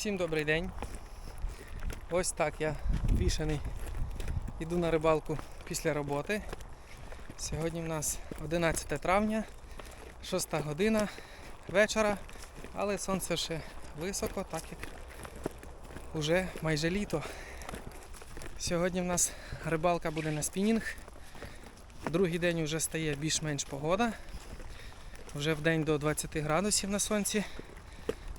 Всім добрий день. Ось так я вішаний. Іду на рибалку після роботи. Сьогодні в нас 11 травня, 6 година вечора, але сонце ще високо, так як вже майже літо. Сьогодні в нас рибалка буде на спінінг. Другий день вже стає більш-менш погода. Вже в день до 20 градусів на сонці.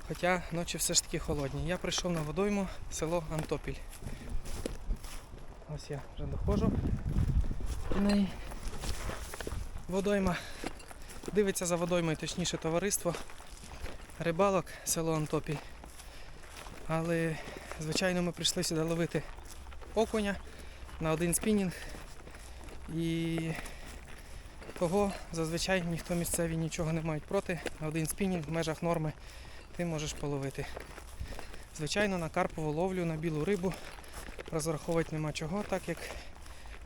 Хоча ночі все ж таки холодні. Я прийшов на водойму село Антопіль. Ось я вже доходжу до неї. Водойма. Дивиться за водоймою, точніше товариство. Рибалок село Антопіль. Але, звичайно, ми прийшли сюди ловити окуня на один спінінг. І того зазвичай ніхто місцевий нічого не мають проти. На один спінінг в межах норми ти можеш половити. Звичайно, на карпову ловлю, на білу рибу розраховувати нема чого, так як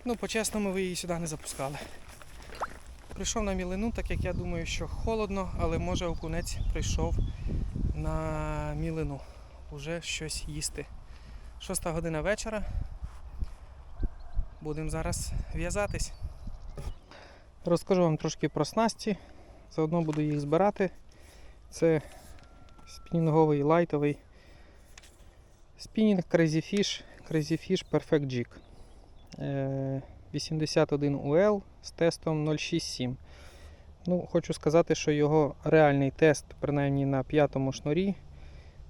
ну, по-чесному ви її сюди не запускали. Прийшов на мілину, так як я думаю, що холодно, але може окунець прийшов на мілину. Уже щось їсти. Шоста година вечора. Будемо зараз в'язатись. Розкажу вам трошки про снасті. Заодно буду їх збирати. Це спінінговий лайтовий спінінг Crazy Fish, Crazy Fish Perfect Jig. Е, 81 UL з тестом 067. Ну, хочу сказати, що його реальний тест, принаймні на п'ятому шнурі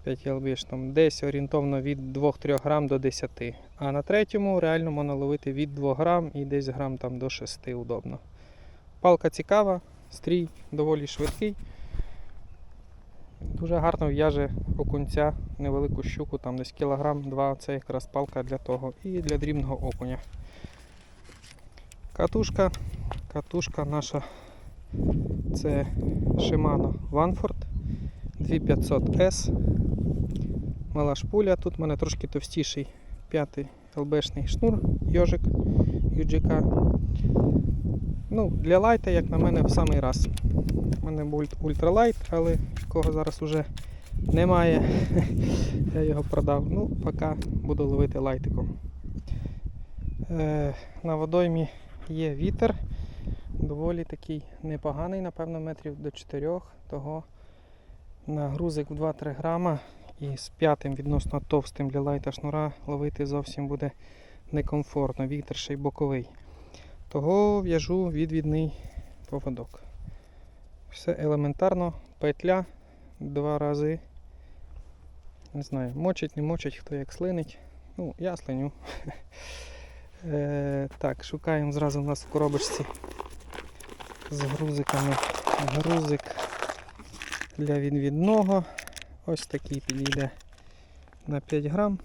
5 LB, десь орієнтовно від 2-3 грам до 10. А на третьому реально можна ловити від 2 грам і десь грам там до 6 удобно. Палка цікава, стрій доволі швидкий. Дуже гарно в'яже окунця, невелику щуку, там десь кілограм два, це якраз палка для того і для дрібного окуня. Катушка, катушка наша це Shimano Vanford 2500S. Мала шпуля, тут в мене трошки товстіший п'ятий ЛБшний шнур, йожик UGK. Ну, для лайта, як на мене, в самий раз. У мене ультралайт, але якого зараз уже немає. Я його продав. Ну, поки буду ловити лайтиком. Е, на водоймі є вітер. Доволі такий непоганий, напевно, метрів до 4. Того на грузик в 2-3 грама і з п'ятим відносно товстим для лайта шнура ловити зовсім буде некомфортно. Вітер ще й боковий. Того в'яжу відвідний поводок. Все елементарно, петля два рази. Не знаю, мочить, не мочить, хто як слинить. Ну, я слиню. Е, так, шукаємо зразу у нас в коробочці з грузиками. Грузик для відвідного. Ось такий підійде на 5 грам.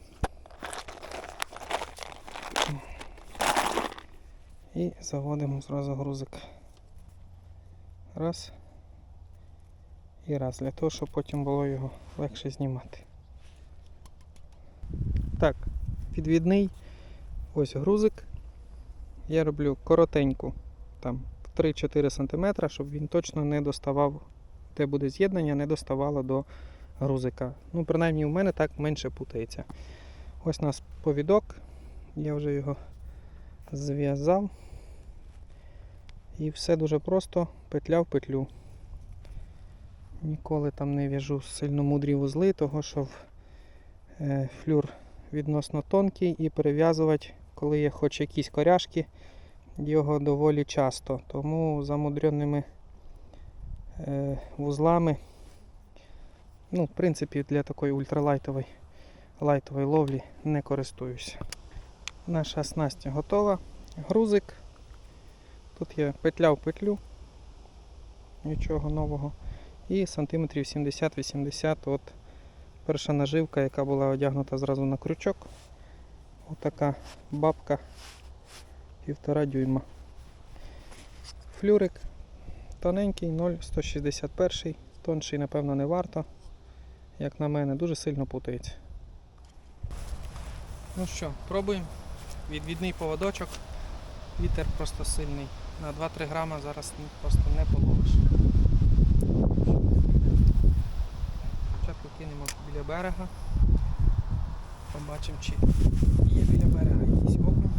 І заводимо зразу грузик. Раз. І раз, для того, щоб потім було його легше знімати. Так, підвідний ось грузик. Я роблю коротеньку, там 3-4 см, щоб він точно не доставав, де буде з'єднання, не доставало до грузика. Ну, принаймні у мене так менше путається. Ось у нас повідок, я вже його зв'язав. І все дуже просто, петля в петлю. Ніколи там не в'яжу сильно мудрі вузли, того що е, флюр відносно тонкий і перев'язувати, коли є хоч якісь коряшки, його доволі часто. Тому замудреними е, вузлами, ну, в принципі, для такої ультралайтової лайтової ловлі не користуюся. Наша снасть готова. Грузик. Тут є петля в петлю, нічого нового. І сантиметрів 70-80 от перша наживка, яка була одягнута зразу на крючок. Отака бабка півтора дюйма. Флюрик тоненький, 0,161, тонший, напевно, не варто. Як на мене, дуже сильно путається. Ну що, пробуємо. Відвідний поводочок. Вітер просто сильний. На 2-3 грама зараз просто не половиш. Спочатку кинемо біля берега. Побачимо, чи є біля берега якийсь окунь.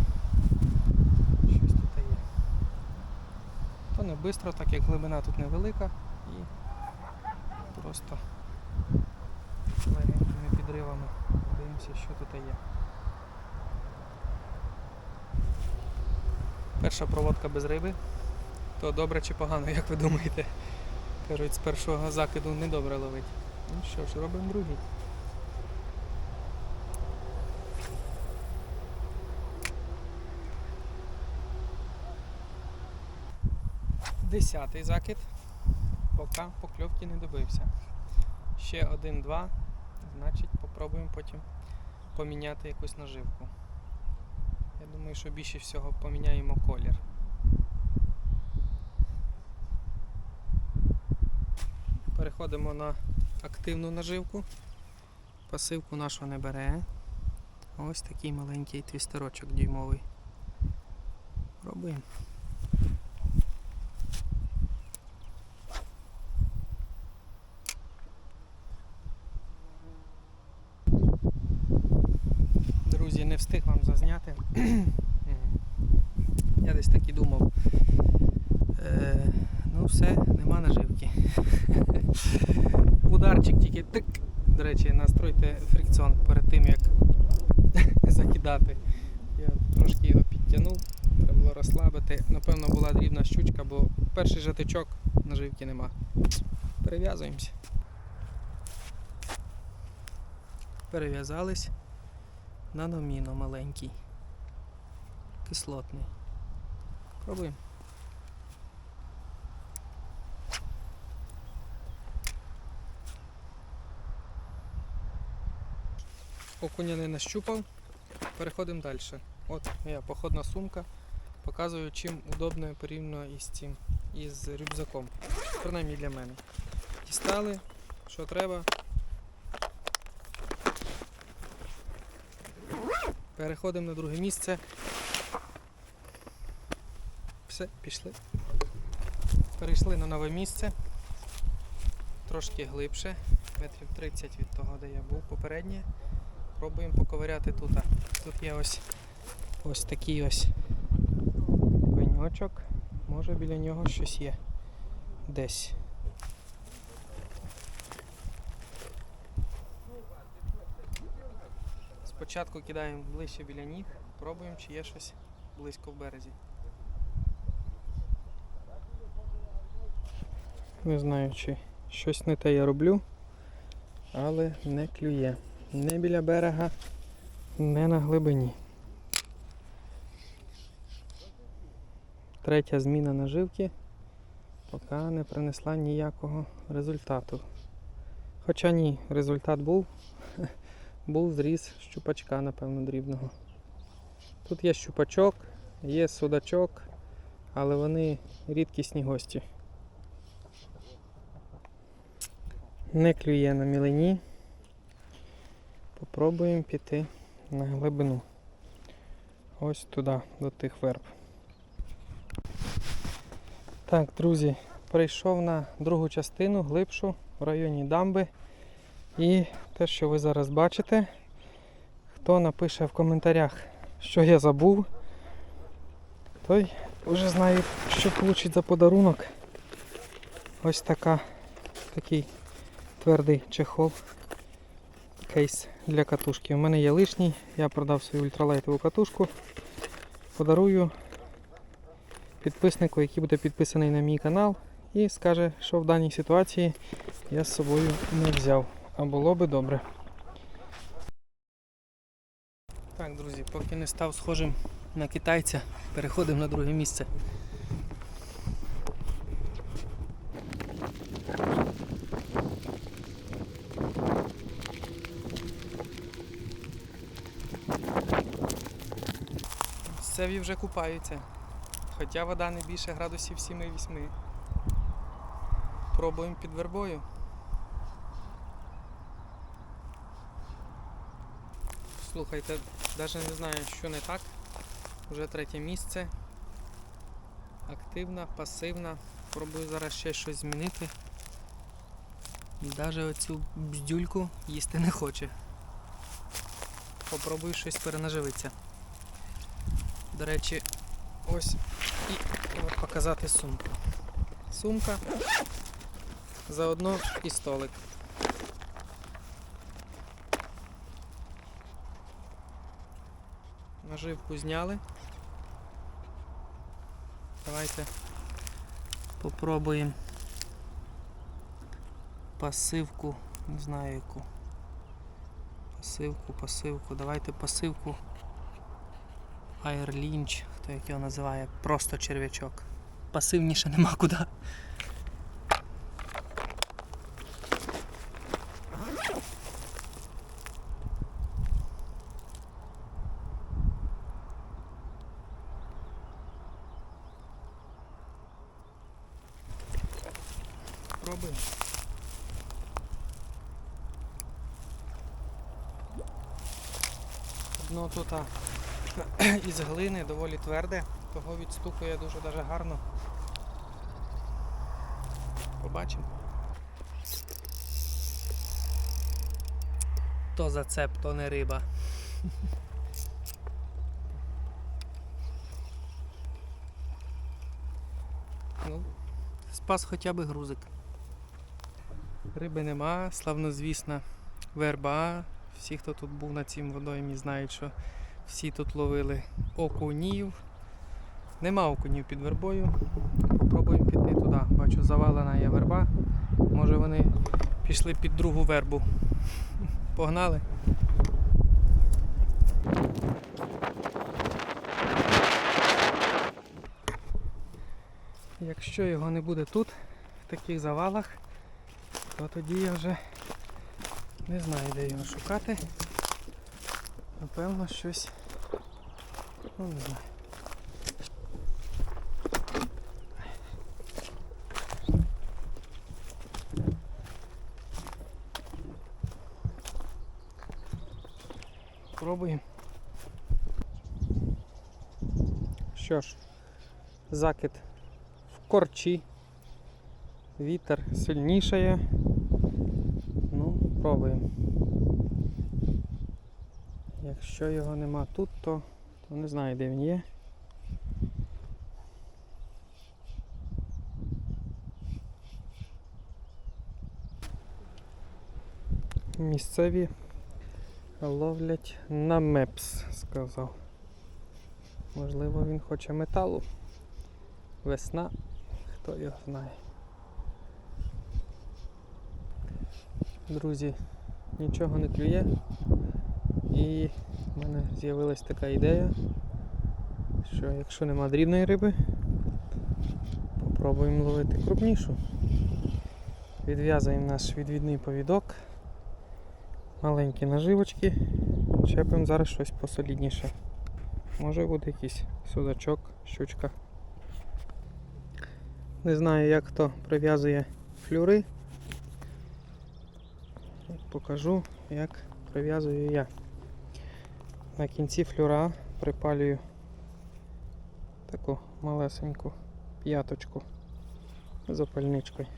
Щось тут є. То не швидко, так як глибина тут невелика і просто легенькими підривами дивимося, що тут є. Перша проводка без риби. То добре чи погано, як ви думаєте? Кажуть, з першого закиду не добре ловить. Ну що ж, робимо другий. Десятий закид. Поки покльовки не добився. Ще один-два. Значить, попробуємо потім поміняти якусь наживку. Я думаю, що більше всього поміняємо колір. Переходимо на активну наживку. Пасивку нашу не бере. Ось такий маленький твістерочок дюймовий. Пробуємо. Друзі, не встиг вам зазняти. Я десь так і думав. Е, ну все, нема наживки. Ударчик тільки тик. До речі, настройте фрикціон перед тим як закидати. Я трошки його підтягнув, треба було розслабити. Напевно була дрібна щучка, бо перший жатичок наживки нема. Перев'язуємося. Перев'язались. Наноміно маленький. Кислотний. Пробуємо. Окуня не нащупав. Переходимо далі. От моя походна сумка. Показую, чим удобно порівняно із цим, із рюкзаком. Принаймні для мене. Дістали, що треба. Переходимо на друге місце. Все, пішли. Перейшли на нове місце. Трошки глибше, метрів 30 від того, де я був попереднє. Пробуємо поковиряти тут. Тут є ось ось такий ось пеньочок. Може біля нього щось є. Десь. Спочатку кидаємо ближче біля ніг, пробуємо, чи є щось близько в березі. Не знаю, чи щось не те я роблю, але не клює. Не біля берега, не на глибині. Третя зміна наживки поки не принесла ніякого результату. Хоча ні, результат був. Був зріз щупачка, напевно, дрібного. Тут є щупачок, є судачок, але вони рідкісні гості. Не клює на мілені. Попробуємо піти на глибину. Ось туди, до тих верб. Так, друзі, прийшов на другу частину, глибшу, в районі дамби. І те, що ви зараз бачите, хто напише в коментарях, що я забув, той вже знає, що получить за подарунок. Ось така, такий твердий чехол. Кейс для катушки. У мене є лишній, я продав свою ультралайтову катушку. Подарую підписнику, який буде підписаний на мій канал, і скаже, що в даній ситуації я з собою не взяв. А було би добре. Так, друзі, поки не став схожим на китайця, переходимо на друге місце. Місцеві вже купаються. Хоча вода не більше градусів 7-8. Пробуємо під вербою. Слухайте, навіть не знаю, що не так. Вже третє місце. Активна, пасивна. Пробую зараз ще щось змінити. Навіть оцю бздюльку їсти не хоче. попробую щось перенаживитися. До речі, ось і от показати сумку. Сумка, заодно і столик. Наживку зняли. Давайте попробуємо пасивку, не знаю яку. Пасивку, пасивку. Давайте пасивку Lynch, хто як його називає, просто черв'ячок. Пасивніше нема куди. Пробуємо. Дно тут а, із глини доволі тверде, того відстукує дуже даже гарно. Побачимо. То зацеп, то не риба. Ну, спас хоча б грузик. Риби нема, славнозвісна верба. Всі, хто тут був на цім водоймі, знають, що всі тут ловили окунів. Нема окунів під вербою. Попробуємо піти туди. Бачу, завалена є верба. Може вони пішли під другу вербу. Погнали. Якщо його не буде тут, в таких завалах, то тоді я вже не знаю, де його шукати. Напевно, щось. Ну, не знаю. Пробуємо. Що ж, закид в корчі. Вітер сильнішає. Ну, пробуємо. Якщо його нема тут, то, то не знаю, де він є. Місцеві ловлять на мепс, сказав. Можливо, він хоче металу. Весна, хто його знає. Друзі, нічого не клює. І в мене з'явилась така ідея, що якщо нема дрібної риби, попробуємо ловити крупнішу. Відв'язуємо наш відвідний повідок, маленькі наживочки, чепимо зараз щось посолідніше. Може буде якийсь судачок, щучка. Не знаю, як хто прив'язує флюри. Покажу, як прив'язую я. На кінці флюра припалюю таку малесеньку п'яточку з опальничкою.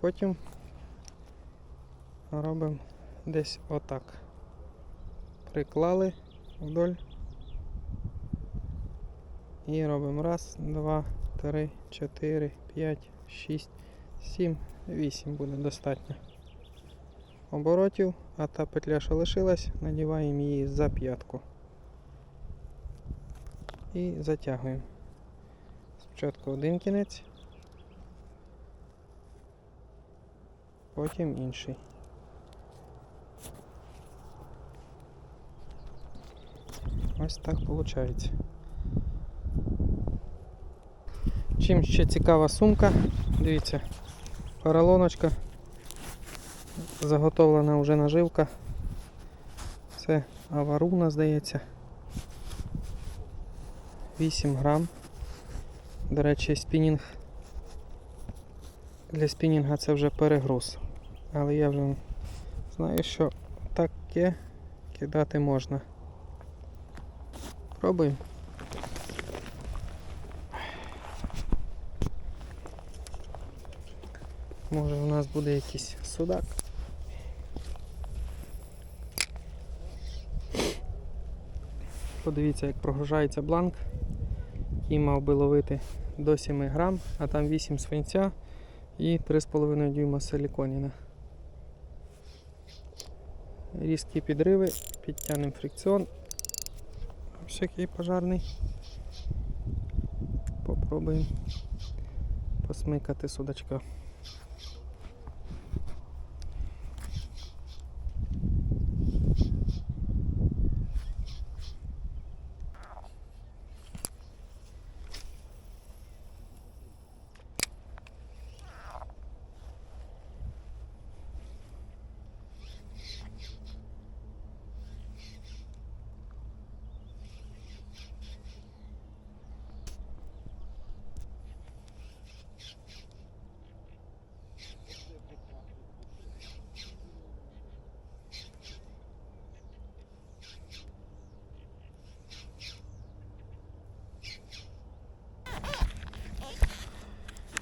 Потім робимо десь отак. Приклали вдоль. І робимо раз, два, три, чотири, п'ять, шість, сім, вісім буде достатньо оборотів, а та петля, що лишилась, надіваємо її за п'ятку. І затягуємо. Спочатку один кінець, потім інший. Ось так виходить. Чим ще цікава сумка, дивіться, поролоночка заготовлена вже наживка. Це аваруна, здається. 8 грам. До речі, спінінг. Для спінінга це вже перегруз. Але я вже знаю, що таке кидати можна. Пробуємо. Може у нас буде якийсь судак. Подивіться, як прогружається бланк. І мав би ловити до 7 грам, а там 8 свинця і 3,5 дюйма силіконіна. Різкі підриви, підтягнемо фрикціон. Ось який пожарний. Попробуємо посмикати судачка.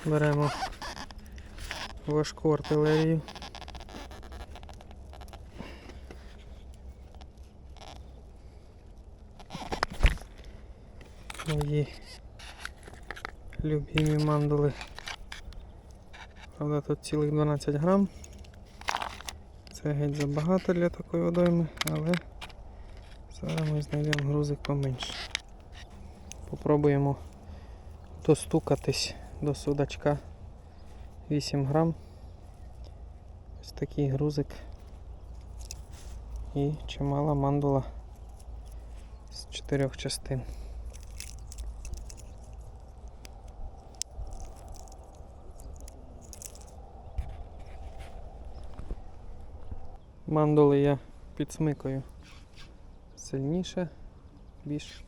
Беремо важку артилерію. Мої любимі мандули. Правда, тут цілих 12 грам. Це геть забагато для такої водойми, але зараз ми знайдемо грузик поменше. Попробуємо достукатись до судачка 8 грам. Ось такий грузик і чимала мандула з чотирьох частин. Мандули я підсмикаю сильніше, більш,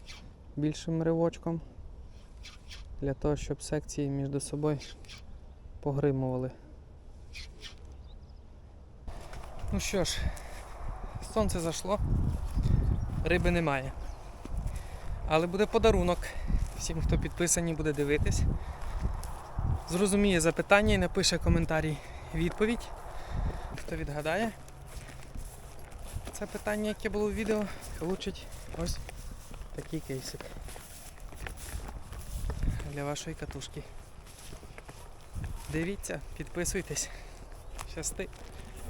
більшим ривочком для того, щоб секції між собою погримували. Ну що ж, сонце зайшло, риби немає. Але буде подарунок всім, хто підписаний, буде дивитись. Зрозуміє запитання і напише коментарі відповідь. Хто відгадає це питання, яке було в відео, получить ось такий кейсик для вашої катушки. Дивіться, підписуйтесь. Щасти.